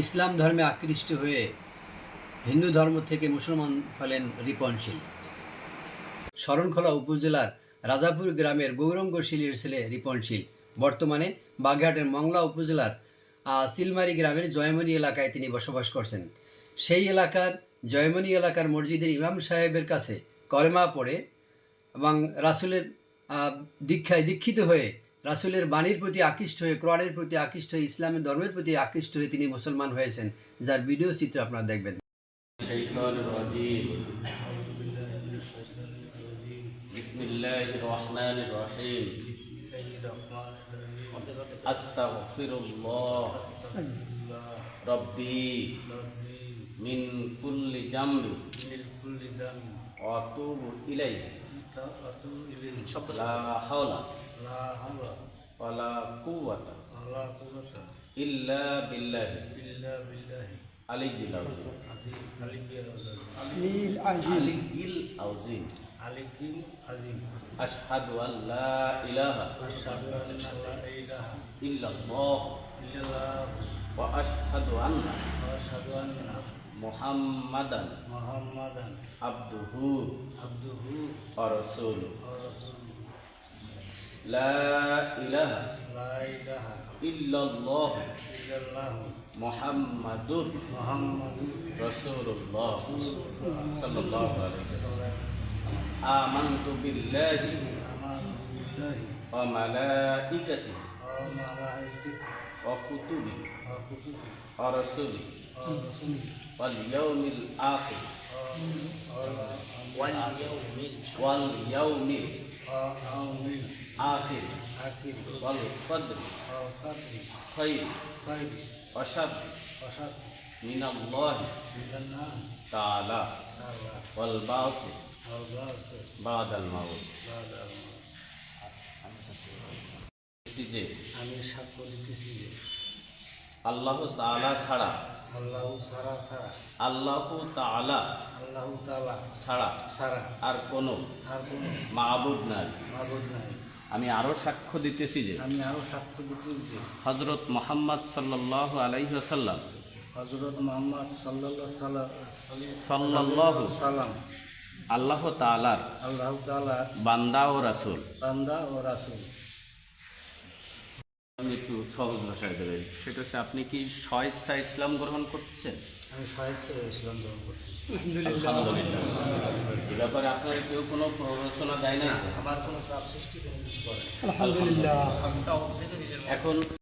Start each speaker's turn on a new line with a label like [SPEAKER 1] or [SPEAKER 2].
[SPEAKER 1] ইসলাম ধর্মে আকৃষ্ট হয়ে হিন্দু ধর্ম থেকে মুসলমান হলেন রিপনশীল শরণখোলা উপজেলার রাজাপুর গ্রামের গৌরঙ্গ শীলের ছেলে রিপনশীল বর্তমানে বাগেরহাটের মংলা উপজেলার সিলমারি গ্রামের জয়মণি এলাকায় তিনি বসবাস করছেন। সেই এলাকার, জয়মণি এলাকার মসজিদের ইমাম সাহেবের কাছে কলমা পড়ে এবং রাসুলের দীক্ষায় দীক্ষিত হয়ে রাসুলের বাণীর প্রতি আকৃষ্ট হয়ে কোরআনের প্রতি আকৃষ্ট হয়ে ইসলামের ধর্মের প্রতি আকৃষ্ট হয়ে তিনি মুসলমান হয়েছেন যার ভিডিও চিত্র আপনারা দেখবেন
[SPEAKER 2] الشيطان الرجيم بسم الله الرحمن الرحيم أستغفر الله ربي من كل ذنب وأتوب إليه
[SPEAKER 3] শব্দ
[SPEAKER 4] লা
[SPEAKER 2] হাওলা
[SPEAKER 3] লা হাওলা
[SPEAKER 2] ওয়ালা কুওয়াতা
[SPEAKER 3] ওয়ালা কুওয়াতা
[SPEAKER 2] ইল্লা বিল্লাহি
[SPEAKER 3] ইল্লা বিল্লাহি
[SPEAKER 2] আলিগিল
[SPEAKER 3] আলিগিল
[SPEAKER 2] আলিগিল আউজিম
[SPEAKER 3] আলিগিল আজিম
[SPEAKER 2] আশহাদু আল্লা
[SPEAKER 3] ইলাহা আশহাদু আল্লা ইলাহা
[SPEAKER 2] ইল্লাল্লাহ
[SPEAKER 3] ইল্লাল্লাহ
[SPEAKER 2] ওয়া আশহাদু আন্না
[SPEAKER 3] ওয়া আশহাদু আন্না
[SPEAKER 2] محمدا عبده ورسوله. لا إله إلا الله. محمد رسول الله
[SPEAKER 3] صلى الله
[SPEAKER 2] عليه
[SPEAKER 3] وسلم.
[SPEAKER 2] آمنت بالله وملائكته. وكتبه. ورسله واليوم الآخر واليوم الآخر والقدر خير وشر من الله تعالى والبعث بعد الموت যে
[SPEAKER 3] আমি সাক্ষ্য দিতেছি যে
[SPEAKER 2] আল্লাহ তাআলা ছাড়া
[SPEAKER 3] আল্লাহ সারা সারা।
[SPEAKER 2] আল্লাহ তাআলা
[SPEAKER 3] আল্লাহ তালা
[SPEAKER 2] ছাড়া
[SPEAKER 3] সারা।
[SPEAKER 2] আর কোনো
[SPEAKER 3] আর
[SPEAKER 2] কোনো নাই। আমি আরও সাক্ষ্য দিতেছি যে
[SPEAKER 3] আমি আরও সাক্ষ্য দিতেছি যে
[SPEAKER 2] হজরত মোহাম্মদ সাল্লাহ আলাইসাল্লাম
[SPEAKER 3] হজরত মোহাম্মদ সাল্লাহ সাল্লাহ সাল্লাহ সালাম
[SPEAKER 2] আল্লাহ তাআলার
[SPEAKER 3] আল্লাহ তালার
[SPEAKER 2] বান্দা ও রাসুল।
[SPEAKER 3] বান্দা ও রাসুল।
[SPEAKER 2] একটু সহজ ভাষায় দেবেন। সেটা হচ্ছে আপনি কি স্বেচ্ছা ইসলাম গ্রহণ করছেন?
[SPEAKER 3] আমি ইসলাম গ্রহণ করছি।
[SPEAKER 2] এ ব্যাপারে আপনার কেউ কোনো প্ররোচনা দেয় না?
[SPEAKER 3] আমার কোনো চাপ সৃষ্টি কোনো কিছু করে
[SPEAKER 2] এখন